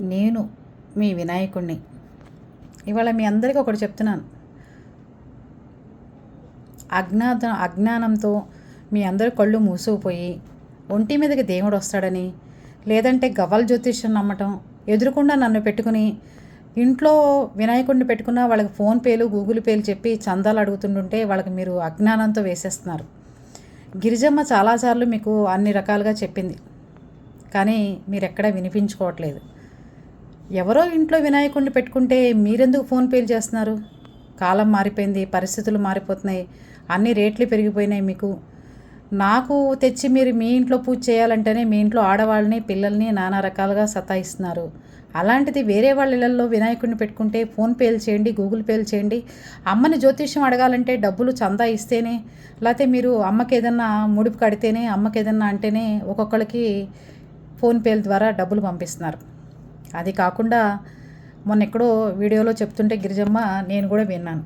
నేను మీ వినాయకుణ్ణి. ఇవాళ మీ అందరికీ ఒకటి చెప్తున్నాను. అజ్ఞాత అజ్ఞానంతో మీ అందరి కళ్ళు మూసుకుపోయి ఒంటి మీదకి దేవుడు వస్తాడని లేదంటే గవ్వల జ్యోతిష్యం నమ్మటం ఎదురుకుండా నన్ను పెట్టుకుని ఇంట్లో వినాయకుడిని పెట్టుకున్న వాళ్ళకి ఫోన్పేలు గూగుల్ పేలు చెప్పి చందాలు అడుగుతుంటుంటే వాళ్ళకి మీరు అజ్ఞానంతో వేసేస్తున్నారు. గిరిజమ్మ చాలాసార్లు మీకు అన్ని రకాలుగా చెప్పింది. కానీ మీరు ఎక్కడా వినిపించుకోవట్లేదు. ఎవరో ఇంట్లో వినాయకుడిని పెట్టుకుంటే మీరెందుకు ఫోన్ పేలు చేస్తున్నారు? కాలం మారిపోయింది పరిస్థితులు మారిపోతున్నాయి అన్ని రేట్లు పెరిగిపోయినాయి మీకు. నాకు తెచ్చి మీరు మీ ఇంట్లో పూజ చేయాలంటేనే మీ ఇంట్లో ఆడవాళ్ళని పిల్లల్ని నానా రకాలుగా సతాయిస్తున్నారు. అలాంటిది వేరే వాళ్ళ ఇళ్ళల్లో వినాయకుడిని పెట్టుకుంటే ఫోన్ పేలు చేయండి గూగుల్ పేలు చేయండి. అమ్మని జ్యోతిష్యం అడగాలంటే డబ్బులు చందా ఇస్తేనే లేకపోతే మీరు అమ్మకి ఏదన్నా ముడుపు కడితేనే అమ్మకి ఏదన్నా అంటేనే ఒక్కొక్కరికి ఫోన్ పేల ద్వారా డబ్బులు పంపిస్తున్నారు. అది కాకుండా మొన్న ఎక్కడో వీడియోలో చెప్తుంటే గిరిజమ్మ నేను కూడా విన్నాను.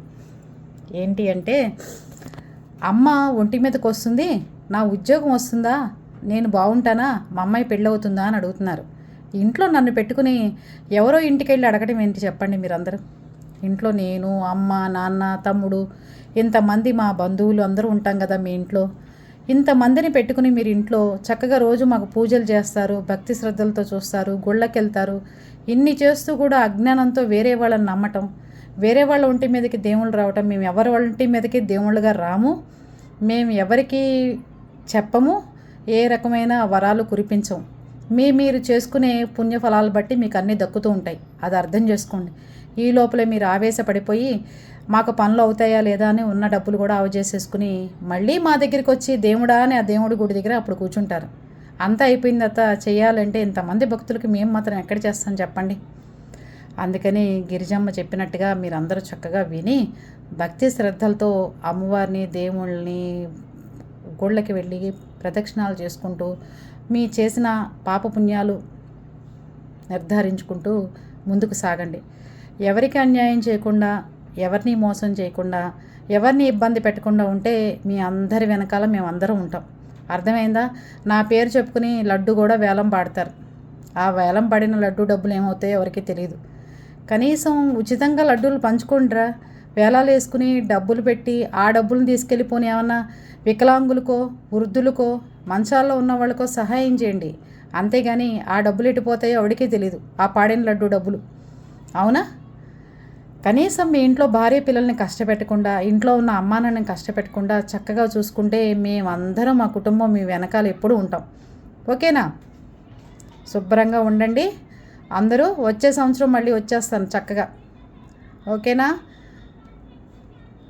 ఏంటి అంటే అమ్మ ఒంటి మీదకి వస్తుంది నా ఉద్యోగం వస్తుందా నేను బాగుంటానా మా అమ్మాయి పెళ్ళవుతుందా అని అడుగుతున్నారు. ఇంట్లో నన్ను పెట్టుకుని ఎవరో ఇంటికి వెళ్ళి అడగడం ఏంటి చెప్పండి మీరందరూ? ఇంట్లో నేను అమ్మ నాన్న తమ్ముడు ఇంతమంది మా బంధువులు అందరూ ఉంటాం కదా మీ ఇంట్లో. ఇంతమందిని పెట్టుకుని మీరు ఇంట్లో చక్కగా రోజు మాకు పూజలు చేస్తారు భక్తి శ్రద్ధలతో చూస్తారు గుళ్ళకెళ్తారు. ఇన్ని చేస్తూ కూడా అజ్ఞానంతో వేరే వాళ్ళని నమ్మటం వేరే వాళ్ళ ఒంటి మీదకి దేవుళ్ళు రావటం మేము ఎవరి ఒంటి మీదకి దేవుళ్ళుగా రాము మేము ఎవరికి చెప్పము ఏ రకమైన వరాలు కురిపించము. మీ మీరు చేసుకునే పుణ్యఫలాలు బట్టి మీకు అన్నీ దక్కుతూ ఉంటాయి. అది అర్థం చేసుకోండి. ఈ లోపలే మీరు ఆవేశపడిపోయి మాకు పనులు అవుతాయా లేదా అని ఉన్న డబ్బులు కూడా చేసేసుకుని మళ్ళీ మా దగ్గరికి వచ్చి దేవుడా అని ఆ దేవుడి గుడి దగ్గర అప్పుడు కూర్చుంటారు. అంతా అయిపోయిన తర్వాత చేయాలంటే ఇంతమంది భక్తులకి మేము మాత్రం ఎక్కడ చేస్తాం చెప్పండి? అందుకని గిరిజమ్మ చెప్పినట్టుగా మీరందరూ చక్కగా విని భక్తి శ్రద్ధలతో అమ్మవారిని దేవుళ్ళని గోళ్ళకి వెళ్ళి ప్రదక్షిణాలు చేసుకుంటూ మీ చేసిన పాపపుణ్యాలు నిర్ధారించుకుంటూ ముందుకు సాగండి. ఎవరికి అన్యాయం చేయకుండా ఎవరిని మోసం చేయకుండా ఎవరిని ఇబ్బంది పెట్టకుండా ఉంటే మీ అందరి వెనకాల మేమందరం ఉంటాం. అర్థమైందా? నా పేరు చెప్పుకుని లడ్డు కూడా వేలం పాడతారు. ఆ వేలం పడిన లడ్డు డబ్బులు ఏమవుతాయో ఎవరికి తెలియదు కనీసం ఉచితంగా లడ్డూలు పంచుకోండిరా. వేలాలు వేసుకుని డబ్బులు పెట్టి ఆ డబ్బులను తీసుకెళ్ళిపోని ఏమన్నా వికలాంగులకో వృద్ధులకో మంచాల్లో ఉన్న వాళ్ళకో సహాయం చేయండి. అంతేగాని ఆ డబ్బులు ఎటుపోతాయో ఎవడికే తెలియదు ఆ పాడిన లడ్డు డబ్బులు. అవునా? కనీసం మీ ఇంట్లో భార్య పిల్లల్ని కష్టపెట్టకుండా ఇంట్లో ఉన్న అమ్మానాన్ని కష్టపెట్టకుండా చక్కగా చూసుకుంటే మేమందరం మా కుటుంబం మీ వెనకాల ఎప్పుడూ ఉంటాం. ఓకేనా? శుభ్రంగా ఉండండి. అందరూ వచ్చే సంవత్సరం మళ్ళీ వచ్చేస్తాను చక్కగా. ఓకేనా?